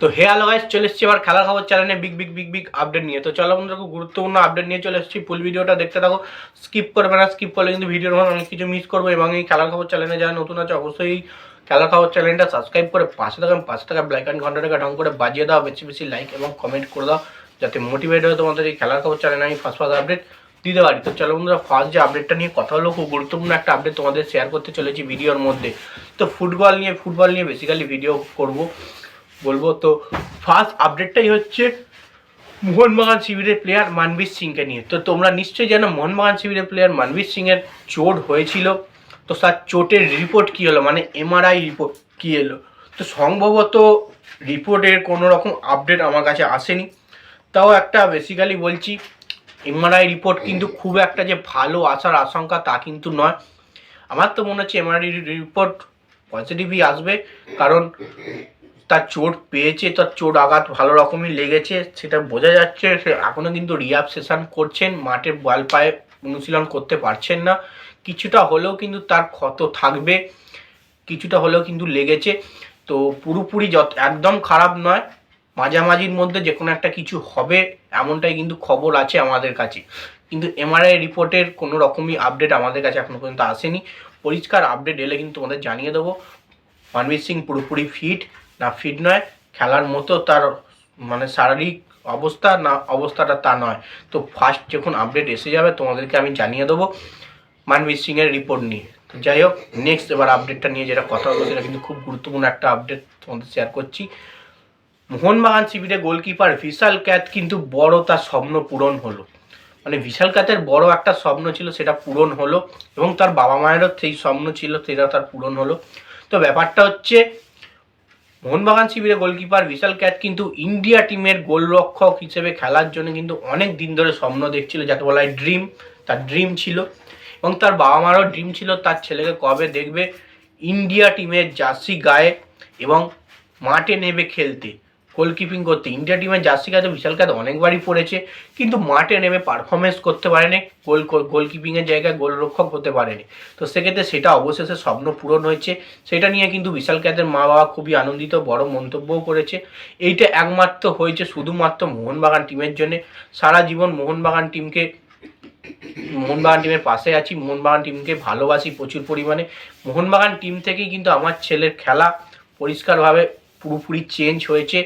তো হে hello guys, চলে এসেছি এবার খেলার খবর চ্যানেলে big big big big update নিয়ে। তো চলো বন্ধুরা, খুব গুরুত্বপূর্ণ আপডেট নিয়ে চলে এসেছি। ফুল ভিডিওটা দেখতে থাকো স্কিপ করবে না স্কিপ করলে কিন্তু ভিডিওর মধ্যে অনেক কিছু মিস করব এবং এই খেলার খবর চ্যানেলে যারা নতুন আছে, অবশ্যই খেলার খবর চ্যানেলটা সাবস্ক্রাইব করে পাশে থাকা পাঁচ টাকা ব্ল্যাক অ্যান্ড ঘন্টাটাকে ঢং করে বাজিয়ে দাও, বেশি বেশি লাইক এবং কমেন্ট করে দাও, যাতে মোটিভেট হয় তোমাদের এই খেলার খবর চ্যানেলে আমি ফার্স্ট ফার্স্ট আপডেট দিতে পারি। তো চলো বন্ধুরা ফার্স্ট যে আপডেটটা নিয়ে কথা হলো, খুব গুরুত্বপূর্ণ একটা আপডেট তোমাদের শেয়ার করতে চলেছি ভিডিওর মধ্যে। তো ফুটবল নিয়ে ফুটবল নিয়ে বেসিক্যালি ভিডিও করব। বলব, তো ফার্স্ট আপডেটটাই হচ্ছে মোহনবাগান শিবিরের প্লেয়ার মানবীর সিংকে নিয়ে। তো তোমরা নিশ্চয়ই জানো, মোহনবাগান শিবিরের প্লেয়ার মানবীর সিংয়ের চোট হয়েছিল। তো তার চোটের রিপোর্ট কী হলো? মানে এমআরআই রিপোর্ট কী এলো? তো সম্ভবত রিপোর্টের কোনো রকম আপডেট আমার কাছে আসেনি। তাও একটা বেসিক্যালি বলছি এমআরআই রিপোর্ট কিন্তু খুব একটা যে ভালো আসার আশঙ্কা তা কিন্তু নয়। আমার তো মনে হচ্ছে এমআরআই রিপোর্ট পজিটিভই আসবে, কারণ তার চোট পেয়েছে, তার চোট আঘাত ভালো রকমই লেগেছে, সেটা বোঝা যাচ্ছে। সে এখনও কিন্তু রিহাব সেশন করছেন, মাঠে বল পায়ে অনুশীলন করতে পারছেন না। কিছুটা হলেও কিন্তু তার ক্ষত থাকবে, কিছুটা হলেও কিন্তু লেগেছে। তো পুরোপুরি যত, একদম খারাপ নয়, মাঝামাঝির মধ্যে যে কোনো একটা কিছু হবে, এমনটাই কিন্তু খবর আছে আমাদের কাছে। কিন্তু এমআরআই রিপোর্টের কোনো রকমই আপডেট আমাদের কাছে এখনও পর্যন্ত আসেনি। পরিষ্কার আপডেট এলে কিন্তু তোমাদের জানিয়ে দেবো। মনবীর সিং পুরোপুরি ফিট না ফিট নয়, খেলার মতো তার মানে শারীরিক অবস্থা না অবস্থাটা তা নয়। তো ফার্স্ট যখন আপডেট এসে যাবে, তোমাদেরকে আমি জানিয়ে দেবো মানবীর সিংয়ের রিপোর্ট নিয়ে। যাই হোক নেক্সট এবার আপডেটটা নিয়ে যেটা কথা হলো সেটা কিন্তু খুব গুরুত্বপূর্ণ একটা আপডেট তোমাদের শেয়ার করছি। মোহনবাগান শিবিরে গোলকিপার বিশাল ক্যাথ কিন্তু বড় তার স্বপ্ন পূরণ হলো। মানে বিশাল ক্যাতের বড় একটা স্বপ্ন ছিল, সেটা পূরণ হলো এবং তার বাবা মায়েরও সেই স্বপ্ন ছিল, সেটা তার পূরণ হলো। তো ব্যাপারটা হচ্ছে মোহনবাগান শিবিরে গোলকিপার বিশাল ক্যাট কিন্তু ইন্ডিয়া টিমের গোলরক্ষক হিসেবে খেলার জন্য কিন্তু অনেক দিন ধরে স্বপ্ন দেখছিল যাতে বলা হয় ড্রিম, তার ড্রিম ছিল। এবং তার বাবা মারও ড্রিম ছিল, তার ছেলেকে কবে দেখবে? ইন্ডিয়া টিমের জার্সি গায়ে এবং মাঠে নেবে খেলতে। গোলকিপিং করতে। ইন্ডিয়া টিমের জার্সি গায়ে বিশাল কাজ অনেকবারই পড়েছে, কিন্তু মাঠে নেমে পারফরমেন্স করতে পারেনি গোল গোলকিপিংয়ের জায়গায় গোলরক্ষক হতে পারেনি। তো সেক্ষেত্রে সেটা অবশেষে স্বপ্ন পূরণ হয়েছে। সেটা নিয়ে কিন্তু বিশাল ক্যাতের মা বাবা খুবই আনন্দিত, বড় মন্তব্যও করেছে। এইটা একমাত্র হয়েছে শুধুমাত্র মোহনবাগান টিমের জন্য। সারা জীবন মোহনবাগান টিমকে মোহনবাগান টিমের পাশে আছি, মোহনবাগান টিমকে ভালোবাসি প্রচুর পরিমাণে। মোহনবাগান টিম থেকেই কিন্তু আমার ছেলের খেলা পরিষ্কারভাবে পুরোপুরি চেঞ্জ হয়েছে।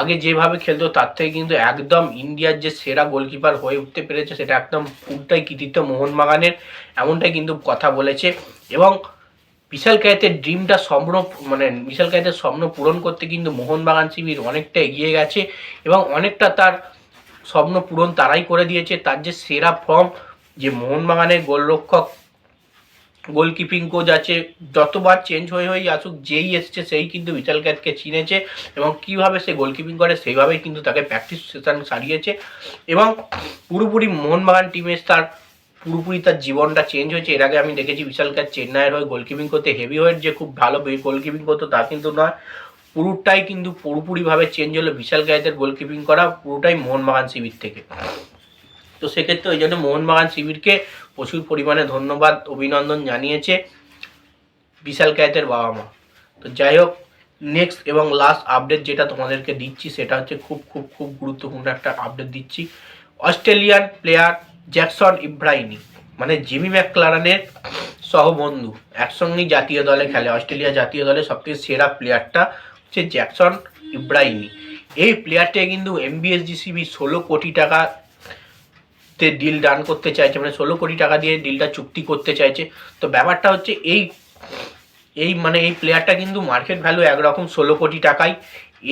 আগে যেভাবে খেলতো, তার থেকে কিন্তু একদম ইন্ডিয়ার যে সেরা গোলকিপার হয়ে উঠতে পেরেছে, সেটা একদম পুরোটাই কৃতিত্ব মোহনবাগানের এমনটাই কিন্তু কথা বলেছে। এবং বিশাল কায়েতের ড্রিমটা স্বপ্ন মানে বিশাল কায়েতের স্বপ্ন পূরণ করতে কিন্তু মোহনবাগান শিবির অনেকটা এগিয়ে গেছে এবং অনেকটা তার স্বপ্ন পূরণ তারাই করে দিয়েছে। তার যে সেরা ফর্ম যে মোহনবাগানের গোলরক্ষক গোলকিপিং কোচ আছে, যতবার চেঞ্জ হয়ে হয়ে আসুক, যেই এসছে সেই কিন্তু বিশাল ক্যাটকে চিনেছে এবং কীভাবে সে গোলকিপিং করে সেইভাবেই কিন্তু তাকে প্র্যাকটিস সেশন সারিয়েছে এবং পুরোপুরি মোহনবাগান টিমের তার পুরোপুরি তার জীবনটা চেঞ্জ হয়েছে। এর আগে আমি দেখেছি বিশাল ক্যাথ চেন্নাইয়ের হয়ে গোলকিপিং করতে হেভি ওয়েট যে খুব ভালো গোলকিপিং করতো তা কিন্তু নয়। পুরোটাই কিন্তু পুরোপুরিভাবে চেঞ্জ হলো বিশাল গায়েদের গোলকিপিং করা, পুরোটাই মোহনবাগান শিবির থেকে। তো সেক্ষেত্রে ওই জন্য মোহনবাগান শিবিরকে প্রচুর পরিমাণে ধন্যবাদ, অভিনন্দন জানিয়েছে বিশাল ক্যাতের বাবা মা। তো যাই হোক নেক্সট এবং লাস্ট আপডেট যেটা তোমাদেরকে দিচ্ছি সেটা হচ্ছে খুব খুব খুব গুরুত্বপূর্ণ একটা আপডেট দিচ্ছি। অস্ট্রেলিয়ান প্লেয়ার জ্যাকসন ইব্রাহিমি মানে জিমি ম্যাকলারানের সহবন্ধু, একসঙ্গেই জাতীয় দলে খেলে। অস্ট্রেলিয়া জাতীয় দলে সবথেকে সেরা প্লেয়ারটা হচ্ছে জ্যাকসন ইব্রাহিমি। এই প্লেয়ারটাকে কিন্তু এমবিএসজিসিবি ষোলো কোটি টাকা তে ডিল ডান করতে চাইছে মানে ষোলো কোটি টাকা দিয়ে ডিলটা চুক্তি করতে চাইছে। তো ব্যাপারটা হচ্ছে এই এই মানে এই প্লেয়ারটা কিন্তু মার্কেট ভ্যালু একরকম ষোলো কোটি টাকাই।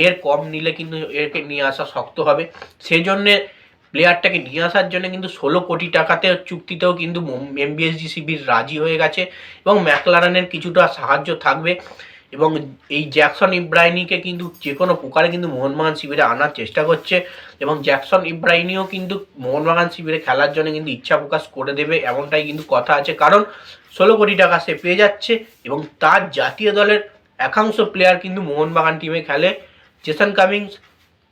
এর কম নিলে কিন্তু এরকে নিয়ে আসা শক্ত হবে। সেই জন্যে প্লেয়ারটাকে নিয়ে আসার জন্য কিন্তু ষোলো কোটি টাকাতে চুক্তিতেও কিন্তু এমবিএসজিসিবির রাজি হয়ে গেছে এবং ম্যাকলারানের কিছুটা সাহায্য থাকবে। এবং এই জ্যাকসন ইব্রাহিনিকে কিন্তু যে কোনো প্রকারে কিন্তু মোহনবাগান শিবিরে আনার চেষ্টা করছে এবং জ্যাকসন ইব্রাহিনিও কিন্তু মোহনবাগান শিবিরে খেলার জন্য কিন্তু ইচ্ছা প্রকাশ করে দেবে এমনটাই কিন্তু কথা আছে। কারণ ষোলো কোটি টাকা সে পেয়ে যাচ্ছে এবং তার জাতীয় দলের একাংশ প্লেয়ার কিন্তু মোহনবাগান টিমে খেলে। জেসন কামিংস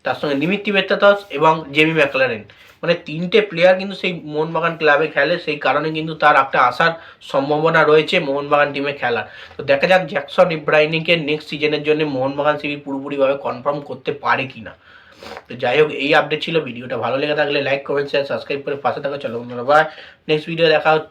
তার সঙ্গে দিমিত্রি বেত্তাতস এবং জেমি ম্যাকলারেন। মানে তিনটে প্লেয়ার কিন্তু সেই মোহনবাগান ক্লাবে খেলে, সেই কারণে কিন্তু তার একটা আসার সম্ভাবনা রয়েছে মোহনবাগান টিমে খেলার। তো দেখা যাক জ্যাকসন ইব্রাহিমকে নেক্সট সিজনের জন্য মোহনবাগান শিবির পুরোপুরিভাবে কনফার্ম করতে পারে কি না তো যাই হোক, এই আপডেট ছিল। ভিডিওটা ভালো লেগে থাকলে লাইক কমেন্ট শেয়ার সাবস্ক্রাইব করে পাশে থাকা। চলো বাই নেক্সট ভিডিও দেখা হচ্ছে।